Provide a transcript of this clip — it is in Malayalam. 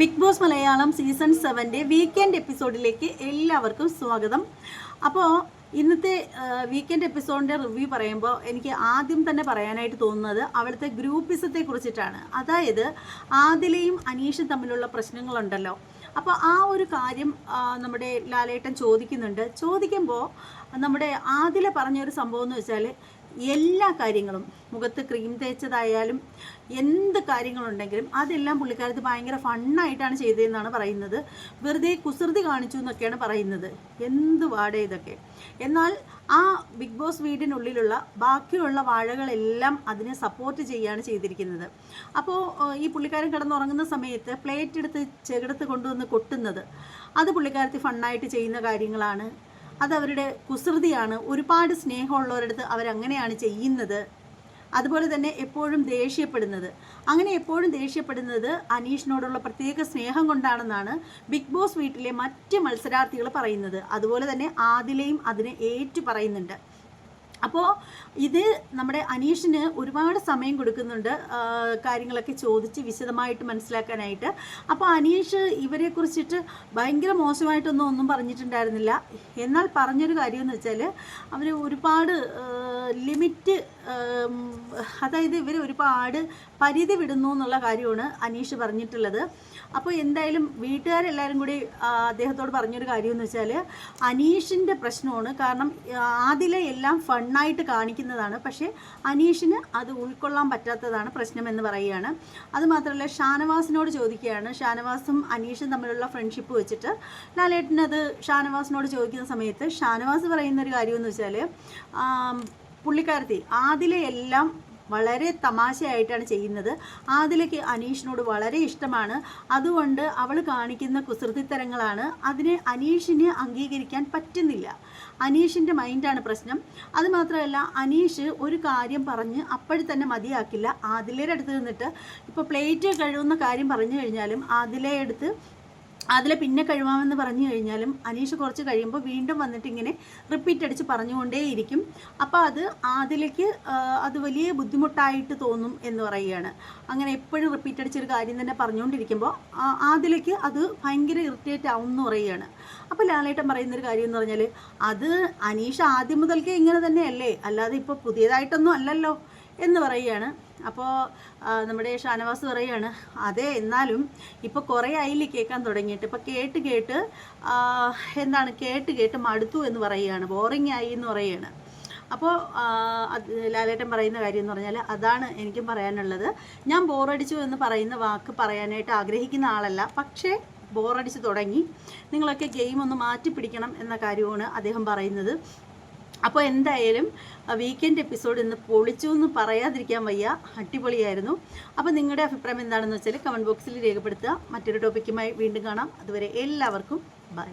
ബിഗ് ബോസ് മലയാളം സീസൺ സെവന്റെ വീക്കെൻഡ് എപ്പിസോഡിലേക്ക് എല്ലാവർക്കും സ്വാഗതം. അപ്പോൾ ഇന്നത്തെ വീക്കെൻഡ് എപ്പിസോഡിന്റെ റിവ്യൂ പറയുമ്പോൾ എനിക്ക് ആദ്യം തന്നെ പറയാനായിട്ട് തോന്നുന്നത് അവിടുത്തെ ഗ്രൂപ്പിസത്തെ കുറിച്ചിട്ടാണ്. അതായത് ആദിലയും അനീഷും തമ്മിലുള്ള പ്രശ്നങ്ങളുണ്ടല്ലോ. അപ്പോൾ ആ ഒരു കാര്യം നമ്മുടെ ലാലേട്ടൻ ചോദിക്കുന്നുണ്ട്. ചോദിക്കുമ്പോൾ നമ്മുടെ ആദില പറഞ്ഞൊരു സംഭവം എന്ന് വെച്ചാൽ എല്ലാ കാര്യങ്ങളും. മുഖത്ത് ക്രീം തേച്ചതായാലും എന്ത് കാര്യങ്ങളുണ്ടെങ്കിലും അതെല്ലാം പുള്ളിക്കാരത്ത് ഭയങ്കര ഫണ്ണായിട്ടാണ് ചെയ്തതെന്നാണ് പറയുന്നത്. വെറുതെ കുസൃതി കാണിച്ചു എന്നൊക്കെയാണ് പറയുന്നത്. എന്ത് വാടേ ഇതൊക്കെ. എന്നാൽ ആ ബിഗ് ബോസ് വീടിനുള്ളിലുള്ള ബാക്കിയുള്ള വാഴകളെല്ലാം അതിനെ സപ്പോർട്ട് ചെയ്യുകയാണ് ചെയ്തിരിക്കുന്നത്. അപ്പോൾ ഈ പുള്ളിക്കാരൻ കിടന്നുറങ്ങുന്ന സമയത്ത് പ്ലേറ്റ് എടുത്ത് ചെകിടത്ത് കൊണ്ടുവന്ന് കൊട്ടുന്നത്. അത് പുള്ളിക്കാരത്തി ഫണ്ണായിട്ട് ചെയ്യുന്ന കാര്യങ്ങളാണ്. അതവരുടെ കുസൃതിയാണ്. ഒരുപാട് സ്നേഹമുള്ളവരടുത്ത് അവരങ്ങനെയാണ് ചെയ്യുന്നത്. അതുപോലെ തന്നെ എപ്പോഴും ദേഷ്യപ്പെടുന്നത്. അങ്ങനെ എപ്പോഴും ദേഷ്യപ്പെടുന്നത് അനീഷിനോടുള്ള പ്രത്യേക സ്നേഹം കൊണ്ടാണെന്നാണ് ബിഗ് ബോസ് വീട്ടിലെ മറ്റ് മത്സരാർത്ഥികൾ പറയുന്നത്. അതുപോലെ തന്നെ ആദിലയും അതിനെ ഏറ്റു പറയുന്നുണ്ട്. അപ്പോൾ ഇത് നമ്മുടെ അനീഷിന് ഒരുപാട് സമയം കൊടുക്കുന്നുണ്ട് കാര്യങ്ങളൊക്കെ ചോദിച്ച് വിശദമായിട്ട് മനസ്സിലാക്കാനായിട്ട്. അപ്പോൾ അനീഷ് ഇവരെ കുറിച്ചിട്ട് ഭയങ്കര മോശമായിട്ടൊന്നും ഒന്നും പറഞ്ഞിട്ടുണ്ടായിരുന്നില്ല. എന്നാൽ പറഞ്ഞൊരു കാര്യം എന്ന് വെച്ചാൽ അവർ ഒരുപാട് ലിമിറ്റ് അതായത് ഇവർ ഒരുപാട് പരിധി വിടുന്നു എന്നുള്ള കാര്യമാണ് അനീഷ് പറഞ്ഞിട്ടുള്ളത്. അപ്പോൾ എന്തായാലും വീട്ടുകാരെല്ലാവരും കൂടി അദ്ദേഹത്തോട് പറഞ്ഞൊരു കാര്യം എന്ന് വെച്ചാൽ അനീഷിന്റെ പ്രശ്നമാണ്. കാരണം ആദിലെ എല്ലാം ഫണ്ണായിട്ട് കാണിക്കുന്നതാണ്. പക്ഷേ അനീഷിന് അത് ഉൾക്കൊള്ളാൻ പറ്റാത്തതാണ് പ്രശ്നം എന്ന് പറയുകയാണ് അതുമാത്രമല്ല ഷാനവാസിനോട് ചോദിക്കുകയാണ്. ഷാനവാസും അനീഷും തമ്മിലുള്ള ഫ്രണ്ട്ഷിപ്പ് വെച്ചിട്ട് ലാലേട്ടനത് ഷാനവാസിനോട് ചോദിക്കുന്ന സമയത്ത് ഷാനവാസ് പറയുന്നൊരു കാര്യമെന്ന് വെച്ചാൽ പുള്ളിക്കാരത്തി ആദിലെ എല്ലാം വളരെ തമാശയായിട്ടാണ് ചെയ്യുന്നത്. ആദിലയ്ക്ക് അനീഷിനോട് വളരെ ഇഷ്ടമാണ്. അതുകൊണ്ട് അവൾ കാണിക്കുന്ന കുസൃതിത്തരങ്ങളാണ് അതിനെ അനീഷിന് അംഗീകരിക്കാൻ പറ്റുന്നില്ല. അനീഷിന്റെ മൈൻഡാണ് പ്രശ്നം. അതുമാത്രമല്ല അനീഷ് ഒരു കാര്യം പറഞ്ഞ് അപ്പോഴും തന്നെ മതിയാക്കില്ല. ആദിലയുടെ അടുത്ത് നിന്നിട്ട് ഇപ്പോൾ പ്ലേറ്റ് കഴുകുന്ന കാര്യം പറഞ്ഞു കഴിഞ്ഞാലും ആദിലയുടെ അടുത്ത് അതിൽ പിന്നെ കഴിവാമെന്ന് പറഞ്ഞു കഴിഞ്ഞാലും അനീഷ് കുറച്ച് കഴിയുമ്പോൾ വീണ്ടും വന്നിട്ട് ഇങ്ങനെ റിപ്പീറ്റ് അടിച്ച് പറഞ്ഞുകൊണ്ടേയിരിക്കും അപ്പോൾ അത് അതിലേക്ക് അത് വലിയ ബുദ്ധിമുട്ടായിട്ട് തോന്നും എന്ന് പറയുകയാണ്. അങ്ങനെ എപ്പോഴും റിപ്പീറ്റ് അടിച്ചൊരു കാര്യം തന്നെ പറഞ്ഞുകൊണ്ടിരിക്കുമ്പോൾ അതിലേക്ക് അത് ഭയങ്കര ഇറിറ്റേറ്റ് ആവും എന്ന് പറയുകയാണ്. അപ്പോൾ ലാലേട്ടൻ പറയുന്നൊരു കാര്യം എന്ന് പറഞ്ഞാൽ അത് അനീഷ് ആദ്യം മുതൽക്കേ ഇങ്ങനെ തന്നെയല്ലേ? അല്ലാതെ ഇപ്പോൾ പുതിയതായിട്ടൊന്നും അല്ലല്ലോ എന്ന് പറയുകയാണ്. അപ്പോൾ നമ്മുടെ ഷാനവാസ് പറയുകയാണ് അതെ എന്നാലും ഇപ്പോൾ കുറേ ആയില്ലേ കേൾക്കാൻ തുടങ്ങിയിട്ട്. ഇപ്പോൾ കേട്ട് കേട്ട് എന്താണ് കേട്ട് കേട്ട് മടുത്തു എന്ന് പറയുകയാണ് ബോറിംഗ് ആയി എന്ന് പറയുകയാണ് അപ്പോൾ ലാലേട്ടൻ പറയുന്ന കാര്യം എന്ന് പറഞ്ഞാൽ അതാണ് എനിക്കും പറയാനുള്ളത്. ഞാൻ ബോറടിച്ചു എന്ന് പറയുന്ന വാക്ക് പറയാനായിട്ട് ആഗ്രഹിക്കുന്ന ആളല്ല. പക്ഷേ ബോറടിച്ച് തുടങ്ങി. നിങ്ങളൊക്കെ ഗെയിം ഒന്ന് മാറ്റി പിടിക്കണം എന്ന കാര്യമാണ് അദ്ദേഹം പറയുന്നത്. അപ്പോൾ എന്തായാലും വീക്കെൻഡ് എപ്പിസോഡ് ഇന്ന് പൊളിച്ചു എന്ന് പറയാതിരിക്കാൻ വയ്യ. അടിപൊളിയായിരുന്നു. അപ്പോൾ നിങ്ങളുടെ അഭിപ്രായം എന്താണെന്ന് വെച്ചാൽ കമന്റ് ബോക്സിൽ രേഖപ്പെടുത്തുക. മറ്റൊരു ടോപ്പിക്കുമായി വീണ്ടും കാണാം. അതുവരെ എല്ലാവർക്കും ബൈ